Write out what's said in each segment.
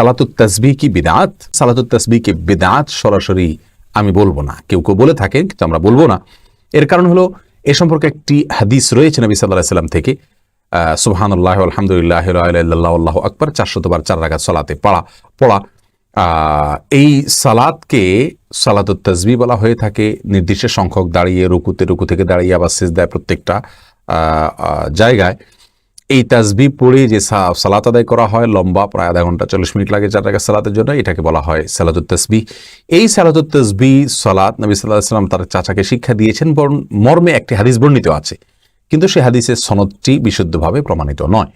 সালাতুত তাসবি কি বিদাত? সালাতুত তাসবি কি বিদাত? সরাসরি আমি বলব না। কেউ কেউ বলে থাকেন, কিন্তু আমরা বলব না। এর কারণ হলো, এ সম্পর্কে একটি হাদিস রয়েছে নবী সাল্লাহ সাল্লাম থেকে। সুবহানাল্লাহ, আলহামদুলিল্লাহ আল্লাহ আকবর, চারশতবার চার রাগাত সালাতে পড়া পড়া। এই সালাদকে সালাতুত তাসবি বলা হয়ে থাকে। নির্দিষ্ট সংখ্যক দাঁড়িয়ে, রুকুতে, রুকু থেকে দাঁড়িয়ে আবার শেষ দেয় প্রত্যেকটা জায়গায়। এই তাজবি পড়ে যে সা- সালাত আদায় করা হয়, লম্বা, প্রায় আধা ঘণ্টা, চল্লিশ মিনিট লাগে চার টাকা সালাতের জন্য, এটাকে বলা হয় সালাতুত তসবি। এই সালাতুত তসবি সালাত নবী সাল্লাহ সাল্লাম তার চাচাকে শিক্ষা দিয়েছেন, বরং মর্মে একটি হাদিস বর্ণিত আছে। কিন্তু সেই হাদিসের সনদটি বিশুদ্ধভাবে প্রমাণিত নয়।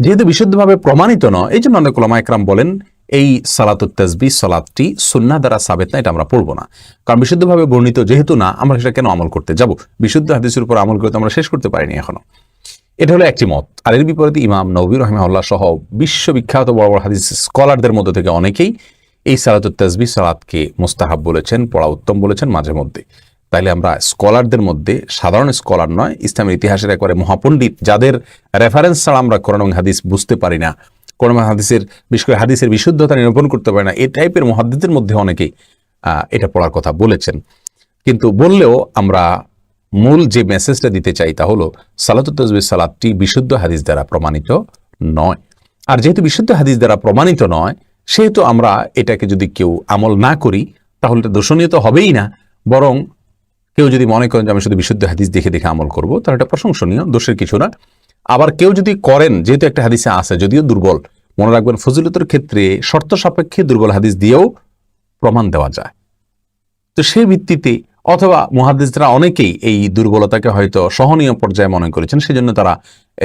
যেহেতু বিশুদ্ধভাবে প্রমাণিত নয় এই জন্য অনেক ওলামা একরাম বলেন, এই সালাতুত তসবি সালাতটি সুন্না দ্বারা সাবেত না, এটা আমরা পড়ব না। কারণ বিশুদ্ধভাবে বর্ণিত যেহেতু না, আমরা সেটা কেন আমল করতে যাব? বিশুদ্ধ হাদিসের উপর আমল করে তো আমরা শেষ করতে পারিনি এখনও। এটা হলো একটি মত। আর এর বিপরীতে ইমাম নবী রহমাউল্লাহ সহ বিশ্ববিখ্যাত বড় বড় হাদিস স্কলারদের মধ্য থেকে অনেকেই এই সালাতুত তাজবি সালাতকে মুস্তাহাব বলেছেন, পড়া উত্তম বলেছেন মাঝে মধ্যে। তাইলে আমরা স্কলারদের মধ্যে সাধারণ স্কলার নয়, ইসলামের ইতিহাসের একবারে মহাপণ্ডিত, যাদের রেফারেন্স ছাড়া আমরা কোরআন হাদিস বুঝতে পারি না, কোরআন হাদিসের বিশেষ করে হাদিসের বিশুদ্ধতা নিরূপণ করতে পারি না, এই টাইপের মহাদ্দিদের মধ্যে অনেকেই এটা পড়ার কথা বলেছেন। কিন্তু বললেও আমরা মূল যে মেসেজটা দিতে চাই তা হলো, সালাতুত তসবির সালাদটি বিশুদ্ধ হাদিস দ্বারা প্রমাণিত নয়। আর যেহেতু বিশুদ্ধ হাদিস দ্বারা প্রমাণিত নয়, সেহেতু আমরা এটাকে যদি কেউ আমল না করি, তাহলে এটা দোষণীয় তো হবেই না। বরং কেউ যদি মনে করেন যে আমি শুধু বিশুদ্ধ হাদিস দেখে দেখে আমল করব, তাহলে এটা প্রশংসনীয়, দোষের কিছু না। আবার কেউ যদি করেন, যেহেতু একটা হাদিসে আছে, যদিও দুর্বল, মনে রাখবেন ফজিলতের ক্ষেত্রে শর্ত সাপেক্ষে দুর্বল হাদিস দিয়েও প্রমাণ দেওয়া যায়। তো সেই ভিত্তিতে অথবা মুহাদ্দিসরা অনেকেই এই দুর্বলতাকে হয়তো সহনীয় পর্যায়ে মনে করেছেন, সেজন্য তারা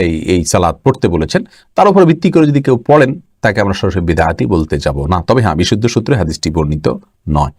এই এই সালাদ পড়তে বলেছেন। তার উপর ভিত্তি করে যদি কেউ পড়েন, তাকে আমরা সরাসরি বিদায়াতি বলতে যাব। না, তবে হ্যাঁ বিশুদ্ধ সূত্রে হাদিসটি বর্ণিত নয়।